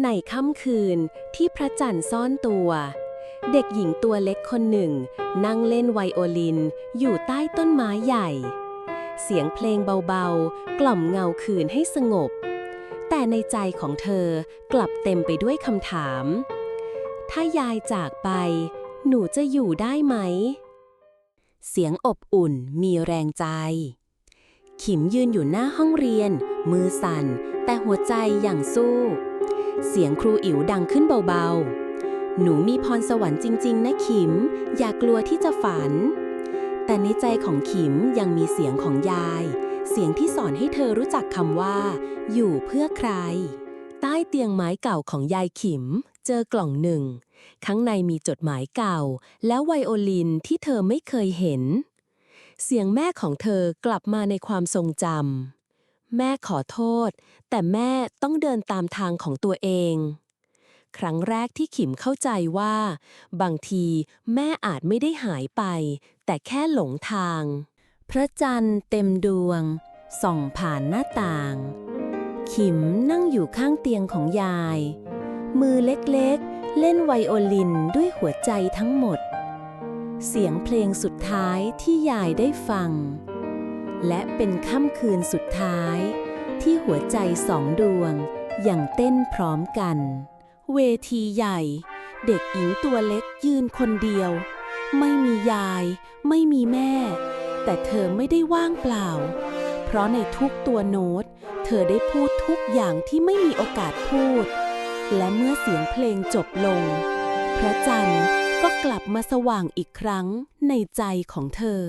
ในค่ำคืนที่พระจันทร์ซ่อนตัว เด็กหญิงตัวเล็กคนหนึ่ง นั่งเล่นไวโอลิน อยู่ใต้ต้นไม้ใหญ่ เสียงเพลงเบาๆ กล่อมเงาคืนให้สงบ แต่ในใจของเธอกลับเต็มไปด้วยคำถาม ถ้ายายจากไป หนูจะอยู่ได้ไหม เสียงอบอุ่นมีแรงใจ ขิมยืนอยู่หน้าห้องเรียน มือสั่น แต่หัวใจอย่างสู้ เสียงครูอิ๋วดังขึ้นเบาๆ หนูมีพรสวรรค์จริง ๆ นะขิม อย่ากลัวที่จะฝัน แต่ในใจของขิมยังมีเสียงของยาย เสียงที่สอนให้เธอรู้จักคำว่า อยู่เพื่อใคร ใต้เตียงไม้เก่าของยายขิม เจอกล่องหนึ่ง ข้างในมีจดหมายเก่า และไวโอลินที่เธอไม่เคยเห็น เสียงแม่ของเธอกลับมาในความทรงจำ แม่ขอโทษ แต่แม่ต้องเดินตามทางของตัวเอง ครั้งแรกที่ขิมเข้าใจว่า บางทีแม่อาจไม่ได้หายไป แต่แค่หลงทาง พระจันทร์เต็มดวง ส่องผ่านหน้าต่าง ขิมนั่งอยู่ข้างเตียงของยาย มือเล็กๆ เล่นไวโอลินด้วยหัวใจทั้งหมด เสียงเพลงสุดท้ายที่ยายได้ฟัง และเป็นค่ำคืนสุดท้าย ที่หัวใจสองดวงอยังเต้นพร้อมกัน เวทีใหญ่ เด็กหญิงตัวเล็กยืนคนเดียว ไม่มียาย ไม่มีแม่ แต่เธอไม่ได้ว่างเปล่า เพราะในทุกตัวโน้ต เธอได้พูดทุกอย่างที่ไม่มีโอกาสพูด และเมื่อเสียงเพลงจบลง พระจันทร์ก็กลับมาสว่างอีกครั้งในใจของเธอ